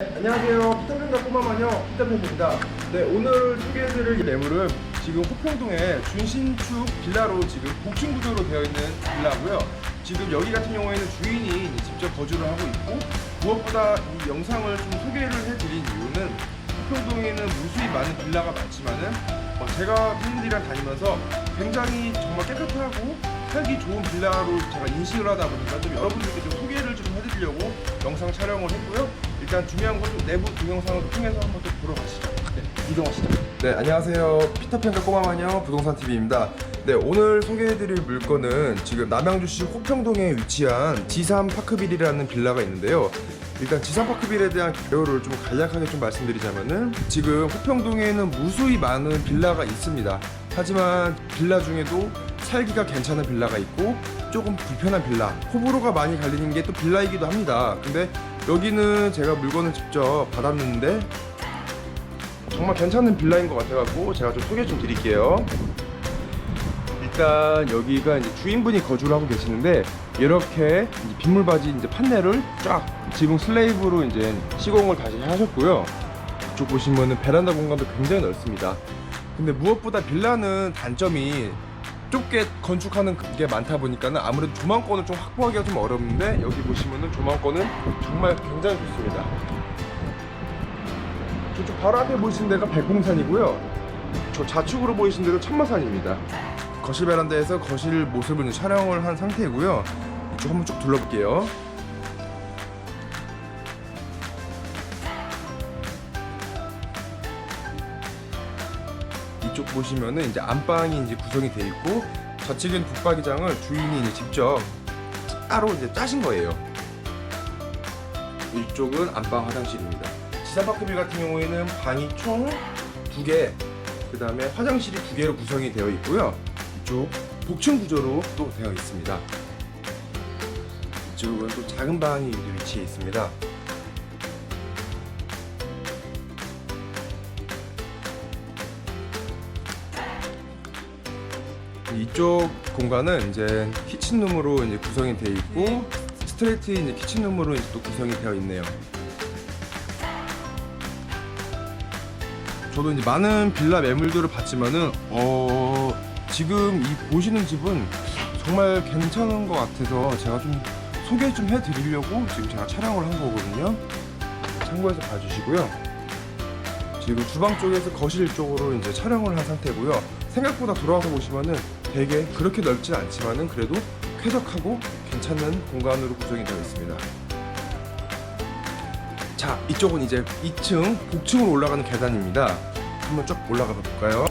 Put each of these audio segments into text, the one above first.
안녕하세요. 피터팬과 꼬마마녀 피터팬입니다. 네, 오늘 소개해드릴 매물은 지금 호평동의 준신축 빌라로 지금 복층 구조로 되어 있는 빌라고요. 지금 여기 같은 경우에는 주인이 직접 거주를 하고 있고 무엇보다 이 영상을 좀 소개를 해드린 이유는 호평동에는 무수히 많은 빌라가 많지만은 어, 제가 팬들이랑 다니면서 굉장히 정말 깨끗하고 살기 좋은 빌라로 제가 인식을 하다 보니까 좀 여러분들께 좀 소개를 좀 해드리려고 영상 촬영을 했고요. 일단 중요한 건좀 내부 동영상을 통해서 한번 또 보러 가시죠. 네, 이동하시죠. 네, 안녕하세요. 피터팬과 꼬마마녀 부동산 TV입니다. 네, 오늘 소개해드릴 물건은 지금 남양주시 호평동에 위치한 지산 파크빌이라는 빌라가 있는데요. 일단 지산 파크빌에 대한 개요를 좀 간략하게 좀 말씀드리자면은 지금 호평동에는 무수히 많은 빌라가 있습니다. 하지만 빌라 중에도 살기가 괜찮은 빌라가 있고 조금 불편한 빌라 호불호가 많이 갈리는 게 또 빌라이기도 합니다 근데 여기는 제가 물건을 직접 받았는데 정말 괜찮은 빌라인 것 같아갖고 제가 좀 소개 좀 드릴게요. 일단 여기가 이제 주인분이 거주를 하고 계시는데 이렇게 이제 빗물바지 이제 판넬을 쫙 지붕 슬레이브로 이제 시공을 다시 하셨고요. 이쪽 보시면은 베란다 공간도 굉장히 넓습니다. 근데 무엇보다 빌라는 단점이 좁게 건축하는 게 많다 보니까는 아무래도 조망권을 좀 확보하기가 좀 어렵는데 여기 보시면은 조망권은 정말 굉장히 좋습니다. 저쪽 바로 앞에 보이시는 데가 백봉산이고요. 저 좌측으로 보이시는 데가 천마산입니다. 거실 베란다에서 거실 모습을 촬영을 한 상태이고요. 이쪽 한번 쭉 둘러볼게요. 이쪽 보시면은 이제 안방이 이제 구성이 돼 있고 좌측엔 북박이장을 주인이 이제 직접 따로 이제 짜신 거예요. 이쪽은 안방 화장실입니다. 지산파크빌 같은 경우에는 방이 총 두 개, 그 다음에 화장실이 두 개로 구성이 되어 있고요. 이쪽 복층 구조로 또 되어 있습니다. 이쪽은 또 작은 방이 위치해 있습니다. 이쪽 공간은 이제 키친룸으로 이제 구성이 되어 있고 스트레이트 이제 키친룸으로 이제 또 구성이 되어 있네요. 저도 이제 많은 빌라 매물들을 봤지만은 어 지금 이 보시는 집은 정말 괜찮은 것 같아서 제가 좀 소개 좀 해드리려고 지금 제가 촬영을 한 거거든요. 참고해서 봐주시고요. 지금 주방 쪽에서 거실 쪽으로 이제 촬영을 한 상태고요. 생각보다 돌아와서 보시면은 되게 그렇게 넓진 않지만은 그래도 쾌적하고 괜찮은 공간으로 구성이 되어 있습니다. 자, 이쪽은 이제 2층 복층으로 올라가는 계단입니다. 한번 쭉 올라가 볼까요?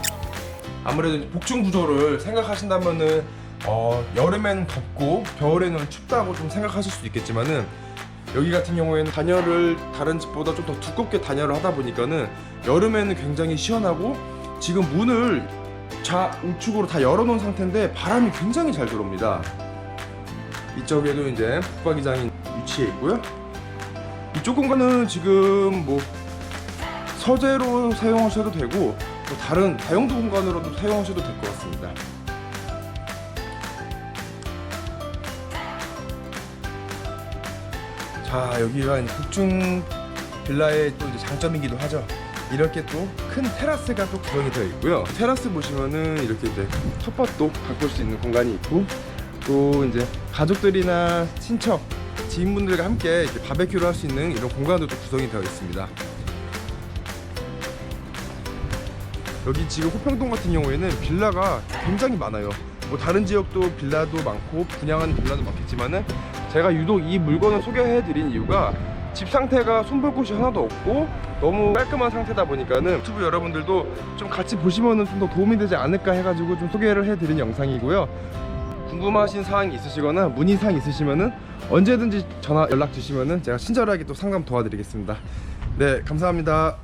아무래도 복층 구조를 생각하신다면은 어, 여름에는 덥고 겨울에는 춥다고 좀 생각하실 수도 있겠지만은 여기 같은 경우에는 단열을 다른 집보다 좀 더 두껍게 단열을 하다 보니까는 여름에는 굉장히 시원하고 지금 문을 좌우측으로 다 열어놓은 상태인데 바람이 굉장히 잘 들어옵니다. 이쪽에도 이제 북박이장이 위치해 있고요. 이쪽 공간은 지금 뭐 서재로 사용하셔도 되고 뭐 다른 다용도 공간으로도 사용하셔도 될 것 같습니다. 자 여기가 이제 북중 빌라의 또 장점이기도 하죠. 이렇게 또 큰 테라스가 또 구성이 되어 있고요. 테라스 보시면은 이렇게 이제 텃밭도 가꿀 수 있는 공간이 있고 또 이제 가족들이나 친척, 지인분들과 함께 이렇게 바베큐를 할 수 있는 이런 공간도 또 구성이 되어 있습니다. 여기 지금 호평동 같은 경우에는 빌라가 굉장히 많아요. 뭐 다른 지역도 빌라도 많고 분양하는 빌라도 많겠지만은 제가 유독 이 물건을 소개해드린 이유가 집 상태가 손볼 곳이 하나도 없고 너무 깔끔한 상태다 보니까는 유튜브 여러분들도 좀 같이 보시면은 좀 더 도움이 되지 않을까 해가지고 좀 소개를 해드린 영상이고요. 궁금하신 사항이 있으시거나 문의사항 있으시면은 언제든지 전화 연락 주시면은 제가 친절하게 또 상담 도와드리겠습니다. 네, 감사합니다.